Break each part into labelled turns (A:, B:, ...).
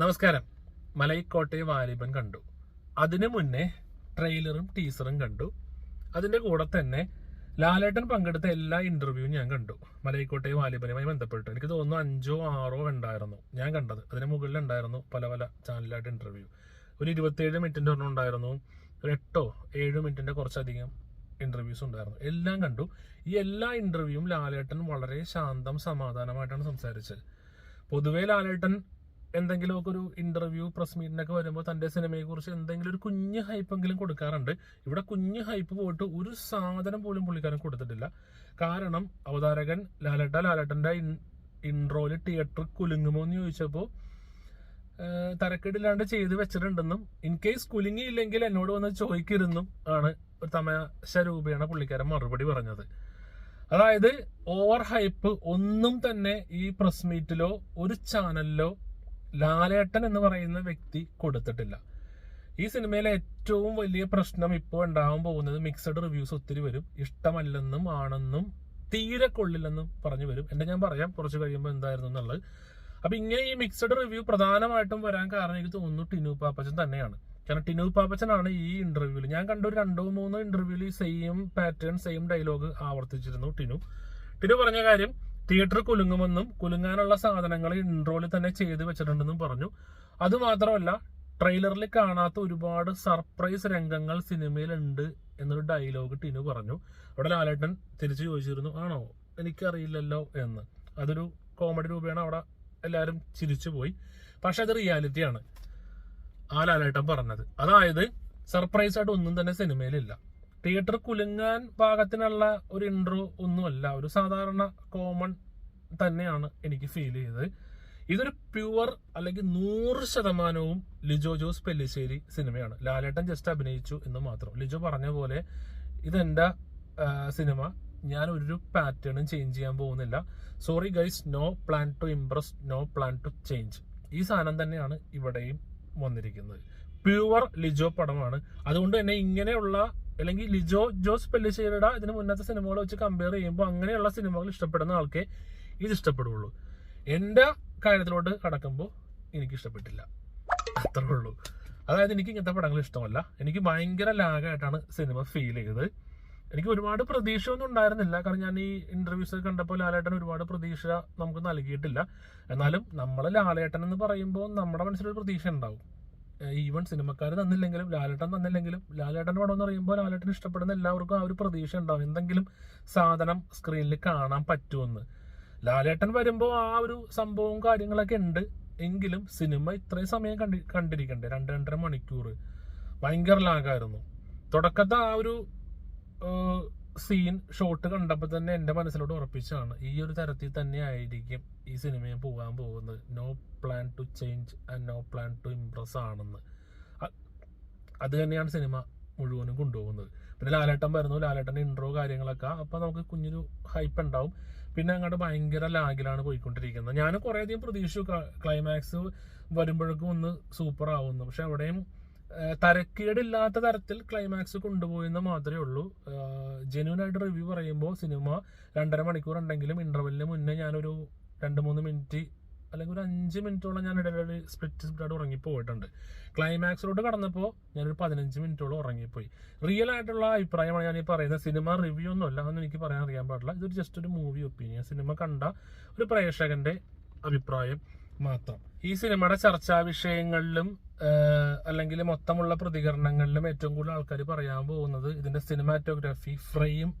A: നമസ്കാരം. മലൈക്കോട്ടെ വാലിബൻ കണ്ടു. അതിനു മുന്നേ ട്രെയിലറും ടീസറും കണ്ടു. അതിന്റെ കൂടെ തന്നെ ലാലേട്ടൻ പങ്കെടുത്ത എല്ലാ ഇന്റർവ്യൂവും ഞാൻ കണ്ടു. മലൈക്കോട്ടെ വാലിബനുമായി ബന്ധപ്പെട്ട്. എനിക്ക് തോന്നുന്നു അഞ്ചോ ആറോ ഉണ്ടായിരുന്നു ഞാൻ കണ്ടത്. അതിന് മുകളിൽ ഉണ്ടായിരുന്നു പല പല ചാനലായിട്ട് ഇന്റർവ്യൂ ഒരു ഇരുപത്തിയേഴ് മിനിറ്റിന്റെ ഒരെണ്ണം ഉണ്ടായിരുന്നു. ഒരു എട്ടോ ഏഴ് മിനിറ്റിന്റെ കുറച്ചധികം ഇന്റർവ്യൂസ് ഉണ്ടായിരുന്നു. എല്ലാം കണ്ടു. ഈ എല്ലാ ഇന്റർവ്യൂവും ലാലേട്ടൻ വളരെ ശാന്തം സമാധാനമായിട്ടാണ് സംസാരിച്ചത്. പൊതുവേ ലാലേട്ടൻ എന്തെങ്കിലുമൊക്കെ ഒരു ഇന്റർവ്യൂ പ്രസ് മീറ്റിനൊക്കെ വരുമ്പോൾ തന്റെ സിനിമയെ കുറിച്ച് എന്തെങ്കിലും ഒരു കുഞ്ഞ് ഹൈപ്പെങ്കിലും കൊടുക്കാറുണ്ട്. ഇവിടെ കുഞ്ഞ് ഹൈപ്പ് പോയിട്ട് ഒരു സാധനം പോലും പുള്ളിക്കാരൻ കൊടുത്തിട്ടില്ല. കാരണം അവതാരകൻ ലാലേട്ട ലാലേട്ടന്റെ ഇൻട്രോയിൽ തിയേറ്റർ കുലുങ്ങുമോ എന്ന് ചോദിച്ചപ്പോൾ തരക്കേടില്ലാണ്ട് ചെയ്ത് വെച്ചിട്ടുണ്ടെന്നും ഇൻ കേസ് കുലുങ്ങിയില്ലെങ്കിൽ എന്നോട് വന്ന് ചോദിക്കരുതെന്നും ആണ് ഒരു തമാശ രൂപയാണ് പുള്ളിക്കാരൻ മറുപടി പറഞ്ഞത്. അതായത് ഓവർ ഹൈപ്പ് ഒന്നും തന്നെ ഈ പ്രസ് മീറ്റിലോ ഒരു ചാനലിലോ ലാലേട്ടൻ എന്ന് പറയുന്ന വ്യക്തി കൊടുത്തിട്ടില്ല. ഈ സിനിമയിലെ ഏറ്റവും വലിയ പ്രശ്നം ഇപ്പോൾ ഉണ്ടാവാൻ പോകുന്നത് മിക്സഡ് റിവ്യൂസ് ഒത്തിരി വരും. ഇഷ്ടമല്ലെന്നും ആണെന്നും തീരെ കൊള്ളില്ലെന്നും പറഞ്ഞു വരും. എന്റെ ഞാൻ പറയാം കുറച്ച് കഴിയുമ്പോൾ എന്തായിരുന്നു എന്നുള്ളത്. അപ്പൊ ഇങ്ങനെ ഈ മിക്സഡ് റിവ്യൂ പ്രധാനമായിട്ടും വരാൻ കാരണം എനിക്ക് തോന്നുന്നു ടിനു പാപ്പച്ചൻ തന്നെയാണ്. കാരണം ടിനു പാപ്പച്ചനാണ് ഈ ഇന്റർവ്യൂവിൽ ഞാൻ കണ്ട ഒരു രണ്ടോ മൂന്നോ ഇന്റർവ്യൂവിൽ സെയിം പാറ്റേൺ സെയിം ഡയലോഗ് ആവർത്തിച്ചിരുന്നു ടിനു. ടിനു പറഞ്ഞ കാര്യം തിയേറ്റർ കുലുങ്ങുമെന്നും കുലുങ്ങാനുള്ള സാധനങ്ങൾ ഇൻട്രോയിൽ തന്നെ ചെയ്ത് വെച്ചിട്ടുണ്ടെന്നും പറഞ്ഞു. അതുമാത്രമല്ല ട്രെയിലറിൽ കാണാത്ത ഒരുപാട് സർപ്രൈസ് രംഗങ്ങൾ സിനിമയിലുണ്ട് എന്നൊരു ഡയലോഗ് ടിനു പറഞ്ഞു. അവിടെ ലാലേട്ടൻ തിരിച്ചു ചോദിച്ചിരുന്നു ആണോ? എനിക്കറിയില്ലല്ലോ എന്ന്. അതൊരു കോമഡി രൂപേണ അവിടെ എല്ലാവരും ചിരിച്ചു പോയി. പക്ഷെ അത് റിയാലിറ്റിയാണ് ആ ലാലേട്ടൻ പറഞ്ഞത്. അതായത് സർപ്രൈസ് ആയിട്ട് ഒന്നും തന്നെ സിനിമയിലില്ല. തിയേറ്റർ കുലുങ്ങാൻ പാകത്തിനുള്ള ഒരു ഇൻട്രോ ഒന്നുമല്ല. ഒരു സാധാരണ കോമൺ തന്നെയാണ് എനിക്ക് ഫീൽ ചെയ്തത്. ഇതൊരു പ്യുവർ അല്ലെങ്കിൽ നൂറ് ശതമാനവും ലിജോ ജോസ് പെല്ലിശ്ശേരി സിനിമയാണ്. ലാലേട്ടൻ ജസ്റ്റ് അഭിനയിച്ചു എന്ന് മാത്രം. ലിജോ പറഞ്ഞ പോലെ ഇതെന്റെ സിനിമ? ഞാൻ ഒരു പാറ്റേണും ചേഞ്ച് ചെയ്യാൻ പോകുന്നില്ല. Sorry guys no plan to impress no plan to change ഈ സാധനം തന്നെയാണ് ഇവിടെയും വന്നിരിക്കുന്നത്. പ്യുവർ ലിജോ പടമാണ്. അതുകൊണ്ട് തന്നെ ഇങ്ങനെയുള്ള അല്ലെങ്കിൽ ലിജോ ജോസ് പെല്ലിശ്ശേരിയുടെ ഇതിന് മുന്നത്തെ സിനിമകൾ വെച്ച് കമ്പയർ ചെയ്യുമ്പോൾ അങ്ങനെയുള്ള സിനിമകൾ ഇഷ്ടപ്പെടുന്ന ആൾക്കേ ഇത് ഇഷ്ടപ്പെടുള്ളൂ. എന്റെ കാര്യത്തിലോട്ട് കടക്കുമ്പോൾ എനിക്ക് ഇഷ്ടപ്പെട്ടില്ല. അത്രേ ഉള്ളൂ. അതായത് എനിക്ക് ഇങ്ങനത്തെ പടങ്ങൾ ഇഷ്ടമല്ല. എനിക്ക് ഭയങ്കര ലാഗായിട്ടാണ് സിനിമ ഫീൽ ചെയ്തത്. എനിക്ക് ഒരുപാട് പ്രതീക്ഷ ഒന്നും ഉണ്ടായിരുന്നില്ല. കാരണം ഞാൻ ഈ ഇന്റർവ്യൂസ് കണ്ടപ്പോൾ ലാലേട്ടൻ ഒരുപാട് പ്രതീക്ഷ നമുക്ക് നൽകിയിട്ടില്ല. എന്നാലും നമ്മൾ ലാലേട്ടൻ എന്ന് പറയുമ്പോൾ നമ്മുടെ മനസ്സിലൊരു പ്രതീക്ഷ ഉണ്ടാവും. ഈവൻ സിനിമക്കാർ തന്നില്ലെങ്കിലും ലാലേട്ടൻ തന്നില്ലെങ്കിലും ലാലേട്ടന്റെ പടം എന്ന് പറയുമ്പോൾ ലാലേട്ടൻ ഇഷ്ടപ്പെടുന്ന എല്ലാവർക്കും ആ ഒരു പ്രതീക്ഷ ഉണ്ടാവും. എന്തെങ്കിലും സാധനം സ്ക്രീനിൽ കാണാൻ പറ്റുമെന്ന്. ലാലേട്ടൻ വരുമ്പോൾ ആ ഒരു സംഭവവും കാര്യങ്ങളൊക്കെ ഉണ്ട്. എങ്കിലും സിനിമ ഇത്രയും സമയം കണ്ടി കണ്ടിരിക്കണ്ടേ? രണ്ട് രണ്ടര മണിക്കൂർ ഭയങ്കര ലാഗായിരുന്നു തുടക്കത്തെ ആ ഒരു സീൻ ഷോട്ട് കണ്ടപ്പോൾ തന്നെ എന്റെ മനസ്സിലോട്ട് ഉറപ്പിച്ചാണ് ഈ ഒരു തരത്തിൽ തന്നെ ആയിരിക്കും ഈ സിനിമയും പോകാൻ പോകുന്നത്. No plan to change and no plan to impress ആണെന്ന്. അത് തന്നെയാണ് സിനിമ മുഴുവനും കൊണ്ടുപോകുന്നത്. പിന്നെ ലാലേട്ടൻ വരുന്നു. ലാലേട്ടന്റെ ഇൻട്രോ കാര്യങ്ങളൊക്കെ. അപ്പോൾ നമുക്ക് കുഞ്ഞൊരു ഹൈപ്പ് ഉണ്ടാവും. പിന്നെ അങ്ങോട്ട് ഭയങ്കര ലാഗിലാണ് പോയിക്കൊണ്ടിരിക്കുന്നത്. ഞാൻ കുറേയധികം പ്രതീക്ഷിച്ചു. ക്ലൈമാക്സ് വരുമ്പോഴേക്കും ഒന്ന് സൂപ്പർ ആവുന്നു പക്ഷെ അവിടെയും തരക്കേടില്ലാത്ത തരത്തിൽ ക്ലൈമാക്സ് കൊണ്ടുപോയെന്ന് മാത്രമേ ഉള്ളൂ. ജെന്യൂൻ ആയിട്ട് റിവ്യൂ പറയുമ്പോൾ സിനിമ രണ്ടര മണിക്കൂർ ഉണ്ടെങ്കിലും ഇന്റർവെല്ലിന് മുന്നേ ഞാനൊരു രണ്ട് മൂന്ന് മിനിറ്റ് അല്ലെങ്കിൽ ഒരു അഞ്ച് മിനിറ്റോളം ഞാൻ ഇടവേള സ്പ്ലിറ്റ് സ്പ്ലിറ്റായിട്ട് ഉറങ്ങിപ്പോയിട്ടുണ്ട്. ക്ലൈമാക്സിലോട്ട് കടന്നപ്പോൾ ഞാനൊരു പതിനഞ്ച് മിനിറ്റോളം ഉറങ്ങിപ്പോയി. റിയൽ ആയിട്ടുള്ള അഭിപ്രായമാണ് ഞാൻ ഈ പറയുന്നത് സിനിമ റിവ്യൂ ഒന്നും അല്ല എന്ന് എനിക്ക് പറയാൻ അറിയാൻ പാടില്ല. ഇതൊരു ജസ്റ്റ് ഒരു മൂവി ഒപ്പീനിയൻ സിനിമ കണ്ട ഒരു പ്രേക്ഷകന്റെ അഭിപ്രായം. മാത്രം. ഈ സിനിമയുടെ ചർച്ചാ വിഷയങ്ങളിലും അല്ലെങ്കിൽ മൊത്തമുള്ള പ്രതികരണങ്ങളിലും ഏറ്റവും കൂടുതൽ ആൾക്കാർ പറയാൻ പോകുന്നത് ഇതിന്റെ സിനിമാറ്റോഗ്രാഫി ഫ്രെയിം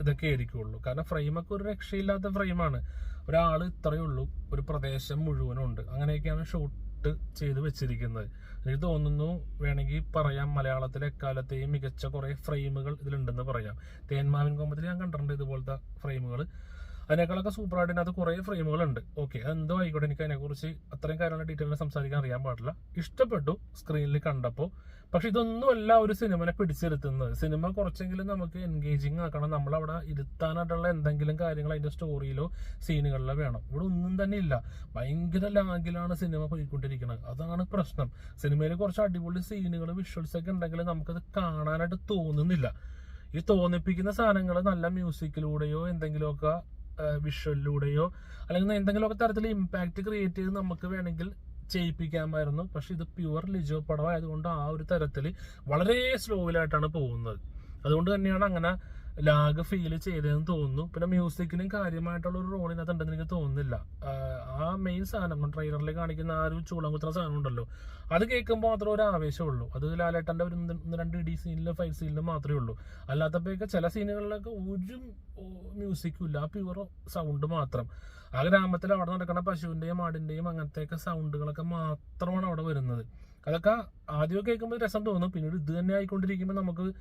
A: ഇതൊക്കെ ആയിരിക്കുള്ളൂ. കാരണം ഫ്രെയിമൊക്കെ ഒരു രക്ഷയില്ലാത്ത ഫ്രെയിമാണ് ഒരാൾ ഇത്രയേ ഉള്ളൂ. ഒരു പ്രദേശം മുഴുവനും ഉണ്ട്. അങ്ങനെയൊക്കെയാണ് ഷൂട്ട് ചെയ്ത് വെച്ചിരിക്കുന്നത്. എനിക്ക് തോന്നുന്നു വേണമെങ്കിൽ പറയാം മലയാളത്തിലെ എക്കാലത്തെയും മികച്ച കുറേ ഫ്രെയിമുകൾ ഇതിലുണ്ടെന്ന് പറയാം. തേന്മാവിൻ കൊമ്പത്തിൽ ഞാൻ കണ്ടിട്ടുണ്ട് ഇതുപോലത്തെ ഫ്രെയിമുകൾ അതിനേക്കാളൊക്കെ സൂപ്പറായിട്ട് ഇതിനകത്ത് കുറേ ഫ്രെയിമുകൾ ഉണ്ട് ഓക്കെ എന്തോ ആയിക്കോട്ടെ എനിക്ക് അതിനെക്കുറിച്ച് അത്രയും കാര്യങ്ങൾ ഡീറ്റെയിൽ സംസാരിക്കാൻ അറിയാൻ പാടില്ല. ഇഷ്ടപ്പെട്ടു സ്ക്രീനിൽ കണ്ടപ്പോൾ പക്ഷെ ഇതൊന്നും ഇതൊന്നുമല്ല ഒരു സിനിമനെ പിടിച്ചിരുത്തുന്നത്. സിനിമ കുറച്ചെങ്കിലും നമുക്ക് എൻഗേജിങ് ആക്കണം. നമ്മളവിടെ ഇരുത്താനായിട്ടുള്ള എന്തെങ്കിലും കാര്യങ്ങൾ അതിന്റെ സ്റ്റോറിയിലോ സീനുകളിലോ വേണം. ഇവിടെ ഒന്നും തന്നെ ഇല്ല. ഭയങ്കര ലാഗിലാണ് സിനിമ പോയിക്കൊണ്ടിരിക്കുന്നത്. അതാണ് പ്രശ്നം. സിനിമയിൽ കുറച്ച് അടിപൊളി സീനുകൾ വിഷ്വൽസ് ഒക്കെ ഉണ്ടെങ്കിൽ നമുക്കത് കാണാനായിട്ട് തോന്നുന്നില്ല. ഈ തോന്നിപ്പിക്കുന്ന സാധനങ്ങൾ നല്ല മ്യൂസിക്കിലൂടെയോ എന്തെങ്കിലുമൊക്കെ വിഷ്വലിലൂടെയോ അല്ലെങ്കിൽ എന്തെങ്കിലുമൊക്കെ തരത്തിൽ ഇമ്പാക്റ്റ് ക്രിയേറ്റ് ചെയ്ത് നമുക്ക് വേണമെങ്കിൽ ചെയ്യിപ്പിക്കാമായിരുന്നു. പക്ഷെ ഇത് പ്യുവർ ലിജോ പടമായതുകൊണ്ട് ആ ഒരു തരത്തിൽ വളരെ സ്ലോയിലായിട്ടാണ് പോകുന്നത്. അതുകൊണ്ട് തന്നെയാണ് അങ്ങനെ ലാഗ് ഫീൽ ചെയ്തതെന്ന് തോന്നുന്നു. പിന്നെ മ്യൂസിക്കിനും കാര്യമായിട്ടുള്ള ഒരു റോൾ ഇതിനകത്ത് ഉണ്ടെന്ന് എനിക്ക് തോന്നുന്നില്ല. ആ മെയിൻ സാധനം ട്രെയിലറിൽ കാണിക്കുന്ന ആ ഒരു ചൂളം കുത്തുന്ന സാധനം ഉണ്ടല്ലോ. അത് കേൾക്കുമ്പോൾ മാത്രമേ ഒരു ആവേശമുള്ളൂ. അത് ലാലേട്ടന്റെ ഒരു രണ്ട് ഇടി സീനിലും ഫൈവ് സീനിലും മാത്രമേ ഉള്ളൂ. അല്ലാത്തപ്പോഴൊക്കെ ചില സീനുകളിലൊക്കെ ഒരു മ്യൂസിക്കും ഇല്ല. ആ പ്യുവർ സൗണ്ട് മാത്രം. ആ ഗ്രാമത്തിൽ അവിടെ നടക്കുന്ന പശുവിന്റെയും ആടിന്റെയും അങ്ങനത്തെയൊക്കെ സൗണ്ടുകളൊക്കെ മാത്രമാണ് അവിടെ വരുന്നത്. അതൊക്കെ ആദ്യമൊക്കെ കേൾക്കുമ്പോൾ രസം തോന്നും. പിന്നീട് ഇത് തന്നെ ആയിക്കൊണ്ടിരിക്കുമ്പോൾ നമുക്ക്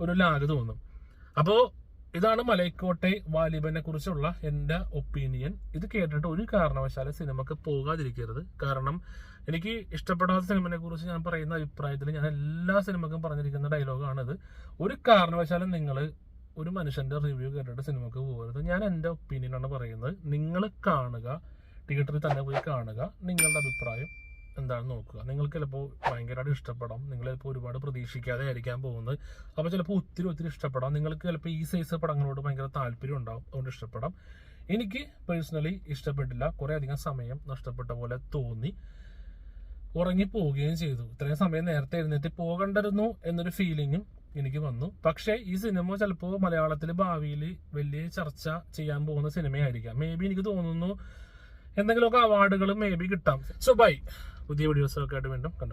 A: ഒരു ലാഗ് തോന്നും. അപ്പോ ഇതാണ് മലൈക്കോട്ടെ വാലിബനെ കുറിച്ചുള്ള എന്റെ ഒപ്പീനിയൻ. ഇത് കേട്ടിട്ട് ഒരു കാരണവശാലും സിനിമക്ക് പോകാതിരിക്കരുത്. കാരണം എനിക്ക് ഇഷ്ടപ്പെടാത്ത സിനിമനെ കുറിച്ച് ഞാൻ പറയുന്ന അഭിപ്രായത്തിൽ ഞാൻ എല്ലാ സിനിമക്കും പറഞ്ഞിരിക്കുന്ന ഡയലോഗാണിത്. ഒരു കാരണവശാലും നിങ്ങൾ ഒരു മനുഷ്യന്റെ റിവ്യൂ കേട്ടിട്ട് സിനിമക്ക് പോകരുത്. ഞാൻ എന്റെ ഒപ്പീനിയനാണ് പറയുന്നത്. നിങ്ങൾ കാണുക തിയേറ്ററിൽ തന്നെ പോയി കാണുക നിങ്ങളുടെ അഭിപ്രായം എന്താണെന്ന് നോക്കുക. നിങ്ങൾക്ക് ചിലപ്പോൾ ഭയങ്കരമായിട്ട് ഇഷ്ടപ്പെടാം. നിങ്ങൾ ചിലപ്പോൾ ഒരുപാട് പ്രതീക്ഷിക്കാതെ ആയിരിക്കാൻ പോകുന്നത്. അപ്പോൾ ചിലപ്പോൾ ഒത്തിരി ഒത്തിരി ഇഷ്ടപ്പെടാം. നിങ്ങൾക്ക് ചിലപ്പോൾ ഈ സൈസ് പടങ്ങളോട് ഭയങ്കര താല്പര്യം ഉണ്ടാവും. അതുകൊണ്ട് ഇഷ്ടപ്പെടാം. എനിക്ക് പേഴ്സണലി ഇഷ്ടപ്പെട്ടില്ല. കുറേ അധികം സമയം നഷ്ടപ്പെട്ട പോലെ തോന്നി. ഉറങ്ങി പോവുകയും ചെയ്തു. ഇത്രയും സമയം നേരത്തെ എഴുന്നേറ്റ് പോകണ്ടായിരുന്നു എന്നൊരു ഫീലിങ്ങും എനിക്ക് വന്നു. പക്ഷേ ഈ സിനിമ ചിലപ്പോൾ മലയാളത്തിൽ ഭാവിയിൽ വലിയ ചർച്ച ചെയ്യാൻ പോകുന്ന സിനിമയായിരിക്കാം. മേ ബി എനിക്ക് തോന്നുന്നു എന്തെങ്കിലുമൊക്കെ അവാർഡുകൾ മേ ബി കിട്ടാം. സോ ബൈ പുതിയ വീഡിയോസൊക്കെ ആയിട്ട് വീണ്ടും കണ്ടു